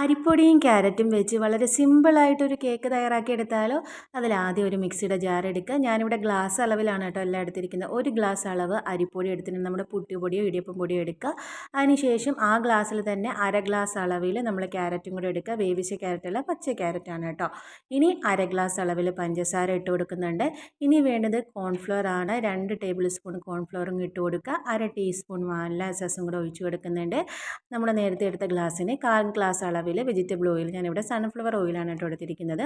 അരിപ്പൊടിയും ക്യാരറ്റും വെച്ച് വളരെ സിമ്പിളായിട്ടൊരു കേക്ക് തയ്യാറാക്കി എടുത്താലോ അതിലാദ്യം ഒരു മിക്സിയുടെ ജാർ എടുക്കുക. ഞാനിവിടെ ഗ്ലാസ് അളവിലാണ് കേട്ടോ എല്ലാം എടുത്തിരിക്കുന്നത്. ഒരു ഗ്ലാസ് അളവ് അരിപ്പൊടി എടുത്തിട്ട് നമ്മുടെ പുട്ടിപ്പൊടിയോ ഇടിയപ്പം പൊടിയോ എടുക്കുക. അതിനുശേഷം ആ ഗ്ലാസ്സിൽ തന്നെ അര ഗ്ലാസ് അളവിൽ നമ്മൾ ക്യാരറ്റും കൂടെ എടുക്കുക. വേവിച്ച ക്യാരറ്റല്ല പച്ച ക്യാരറ്റാണ് കേട്ടോ. ഇനി അര ഗ്ലാസ് അളവിൽ പഞ്ചസാര ഇട്ട് കൊടുക്കുന്നുണ്ട്. ഇനി വേണ്ടത് കോൺഫ്ലോർ ആണ്. രണ്ട് ടേബിൾ സ്പൂൺ കോൺഫ്ലോറും ഇട്ട് കൊടുക്കുക. അര ടീസ്പൂൺ വാനില എസസും കൂടെ ഒഴിച്ച് കൊടുക്കുന്നുണ്ട്. നമ്മൾ നേരത്തെ എടുത്ത ഗ്ലാസ്സിന് കാൽ ഗ്ലാസ് അളവ് അളവിൽ വെജിറ്റബിൾ ഓയിൽ ഞാനിവിടെ സൺഫ്ലവർ ഓയിലാണ് കേട്ടോ എടുത്തിരിക്കുന്നത്.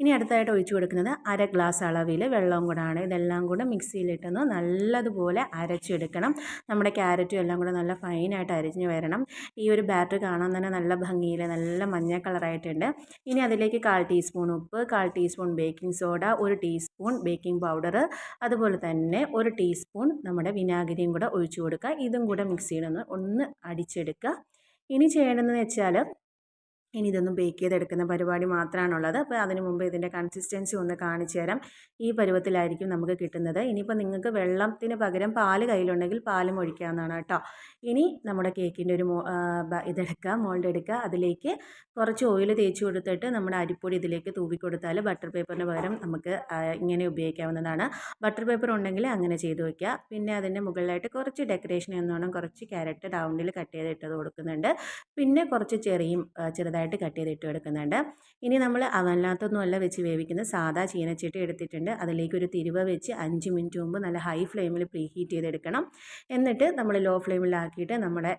ഇനി അടുത്തായിട്ട് ഒഴിച്ചു കൊടുക്കുന്നത് അര ഗ്ലാസ് അളവിൽ വെള്ളവും കൂടാണ്. ഇതെല്ലാം കൂടെ മിക്സിയിലിട്ടൊന്ന് നല്ലതുപോലെ അരച്ചെടുക്കണം. നമ്മുടെ ക്യാരറ്റും എല്ലാം കൂടെ നല്ല ഫൈനായിട്ട് അരിഞ്ഞ് വരണം. ഈ ഒരു ബാറ്റർ കാണാൻ തന്നെ നല്ല ഭംഗിയിൽ നല്ല മഞ്ഞ കളറായിട്ടുണ്ട് ഇനി അതിലേക്ക് കാൽ ടീസ്പൂൺ ഉപ്പ് കാൽ ടീസ്പൂൺ ബേക്കിംഗ് സോഡ ഒരു ടീസ്പൂൺ ബേക്കിംഗ് പൗഡർ അതുപോലെ തന്നെ ഒരു ടീസ്പൂൺ നമ്മുടെ വിനാഗിരിയും കൂടെ ഒഴിച്ചു കൊടുക്കുക. ഇതും കൂടെ മിക്സിയിലൊന്ന് ഒന്ന് അടിച്ചെടുക്കുക. ഇനി ചെയ്യേണ്ടതെന്ന് വെച്ചാൽ ഇനി ഇതൊന്ന് ബേക്ക് ചെയ്തെടുക്കുന്ന പരിപാടി മാത്രമാണുള്ളത്. അപ്പോൾ അതിന് മുമ്പ് ഇതിന്റെ കൺസിസ്റ്റൻസി ഒന്ന് കാണിച്ചു തരാം. ഈ പരുവത്തിലായിരിക്കും നമുക്ക് കിട്ടുന്നത്. ഇനിയിപ്പോൾ നിങ്ങൾക്ക് വെള്ളത്തിന് പകരം പാൽ കയ്യിലുണ്ടെങ്കിൽ പാലും ഒഴിക്കാവുന്നതാണ് കേട്ടോ. ഇനി നമ്മുടെ കേക്കിന്റെ ഒരു ഇതെടുക്കുക മോൾഡ് എടുക്കുക. അതിലേക്ക് കുറച്ച് ഓയിൽ തേച്ച് കൊടുത്തിട്ട് നമ്മുടെ അരിപ്പൊടി ഇതിലേക്ക് തൂവി കൊടുത്താൽ ബട്ടർ പേപ്പറിന് പകരം നമുക്ക് ഇങ്ങനെ ഉപയോഗിക്കാവുന്നതാണ്. ബട്ടർ പേപ്പർ ഉണ്ടെങ്കിൽ അങ്ങനെ ചെയ്ത് വയ്ക്കുക പിന്നെ അതിന്റെ മുകളിലായിട്ട് കുറച്ച് ഡെക്കറേഷൻ എന്നോണം കുറച്ച് ക്യാരറ്റ് റൗണ്ടിൽ കട്ട് ചെയ്തിട്ടത് കൊടുക്കുന്നുണ്ട്. പിന്നെ കുറച്ച് ചെറിയും ചെറുതായിട്ട് കട്ട് ചെയ്ത് ഇട്ട് കൊടുക്കുന്നുണ്ട് ഇനി നമ്മൾ അവനകത്തൊന്നുമല്ല വെച്ച് വേവിക്കുന്നത്. സാധാ ചീനച്ചട്ടി എടുത്തിട്ടുണ്ട്. അതിലേക്ക് ഒരു തിരുവ വെച്ച് അഞ്ച് മിനിറ്റ് മുമ്പ് നല്ല ഹൈ ഫ്ലെയിമിൽ പ്രീ ഹീറ്റ് ചെയ്തെടുക്കണം. എന്നിട്ട് നമ്മൾ ലോ ഫ്ലെയിമിലാക്കിയിട്ട് നമ്മുടെ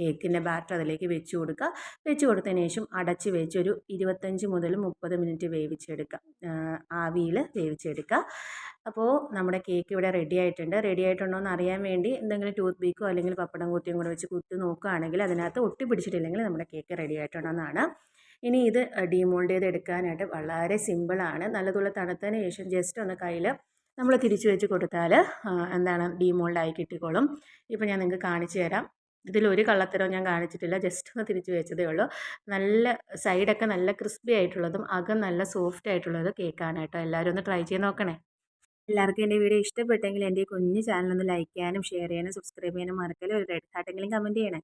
കേക്കിന്റെ ബാറ്റർ അതിലേക്ക് വെച്ച് കൊടുക്കുക. വെച്ച് കൊടുത്തതിന് ശേഷം അടച്ച് വെച്ച് ഒരു ഇരുപത്തഞ്ച് മുതൽ മുപ്പത് മിനിറ്റ് വേവിച്ചെടുക്കുക. ആവിയിൽ വേവിച്ചെടുക്കുക. അപ്പോൾ നമ്മുടെ കേക്ക് ഇവിടെ റെഡി ആയിട്ടുണ്ട്. റെഡി ആയിട്ടുണ്ടോ എന്ന് അറിയാൻ വേണ്ടി എന്തെങ്കിലും ടൂത്ത് പീക്കോ അല്ലെങ്കിൽ പപ്പടം കുത്തിയും കൂടെ വെച്ച് കുത്തി നോക്കുകയാണെങ്കിൽ അതിനകത്ത് ഒട്ടി പിടിച്ചിട്ടില്ലെങ്കിൽ നമ്മുടെ കേക്ക് റെഡി ആയിട്ടുണ്ടെന്നാണ്. ഇനി ഇത് ഡീമോൾഡ് ചെയ്ത് എടുക്കാനായിട്ട് വളരെ സിമ്പിളാണ് നല്ലതുള്ള തണുത്തതിന് ശേഷം ജസ്റ്റ് ഒന്ന് കയ്യിൽ നമ്മൾ തിരിച്ചു വെച്ച് കൊടുത്താൽ എന്താണ് ഡീമോൾഡായി കിട്ടിക്കോളും. ഇപ്പോൾ ഞാൻ നിങ്ങൾക്ക് കാണിച്ചു തരാം. ഇതിലൊരു കള്ളത്തരവും ഞാൻ കാണിച്ചിട്ടില്ല. ജസ്റ്റ് ഒന്ന് തിരിച്ചു വെച്ചതേ ഉള്ളൂ. നല്ല സൈഡൊക്കെ നല്ല ക്രിസ്പി ആയിട്ടുള്ളതും അകം നല്ല സോഫ്റ്റ് ആയിട്ടുള്ളതും കേക്കാണ് കേട്ടോ. എല്ലാവരും ഒന്ന് ട്രൈ ചെയ്ത് നോക്കണേ. എല്ലാവർക്കും എന്റെ വീഡിയോ ഇഷ്ടപ്പെട്ടെങ്കിൽ എന്റെ കുഞ്ഞു ചാനൽ ഒന്ന് ലൈക്ക് ചെയ്യാനും ഷെയർ ചെയ്യാനും സബ്സ്ക്രൈബ് ചെയ്യാനും മറക്കല്ലേ. ഒരു റെഡ് ഹാർട്ടെങ്കിലും കമന്റ് ചെയ്യണേ.